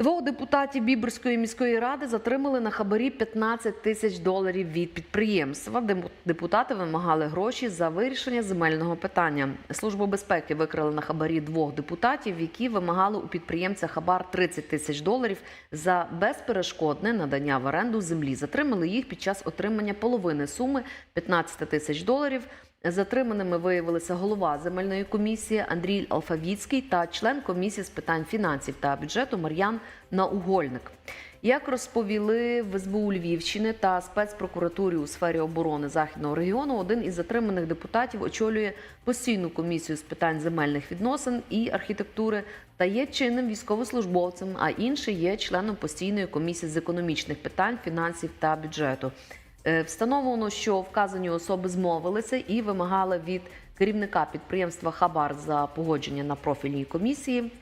Двох депутатів Біберської міської ради затримали на хабарі 15 тисяч доларів від підприємства. Депутати вимагали гроші за вирішення земельного питання. Служба безпеки викрили на хабарі двох депутатів, які вимагали у підприємця хабар 30 тисяч доларів за безперешкодне надання в оренду землі. Затримали їх під час отримання половини суми 15 тисяч доларів. Затриманими виявилися голова земельної комісії Андрій Алфавіцький та член комісії з питань фінансів та бюджету Мар'ян Наугольник. Як розповіли в СБУ Львівщини та спецпрокуратурі у сфері оборони західного регіону, один із затриманих депутатів очолює постійну комісію з питань земельних відносин і архітектури та є чинним військовослужбовцем, а інший є членом постійної комісії з економічних питань, фінансів та бюджету. Е, Встановлено, що вказані особи змовилися і вимагали від керівника підприємства Хабар за погодження на профільній комісії.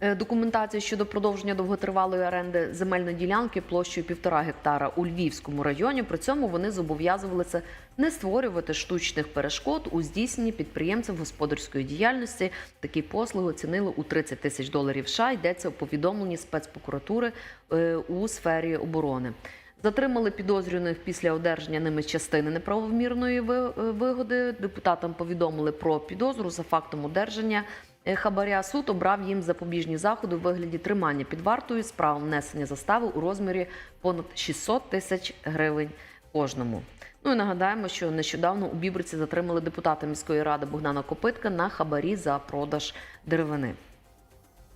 Е, Документацію щодо продовження довготривалої оренди земельної ділянки площею півтора гектара у Львівському районі. При цьому вони зобов'язувалися не створювати штучних перешкод у здійсненні підприємців господарської діяльності. Такі послуги оцінили у 30 тисяч доларів. США йдеться у повідомленні спецпрокуратури е, у сфері оборони. Затримали підозрюваних після одержання ними частини неправомірної е, вигоди. Депутатам повідомили про підозру за фактом одержання хабаря. Суд обрав їм запобіжні заходи у вигляді тримання під вартою з правом внесення застави у розмірі понад 600 тисяч гривень кожному. Ну і нагадаємо, що нещодавно у Бібриці затримали депутата міської ради Богдана Копитка на хабарі за продаж деревини.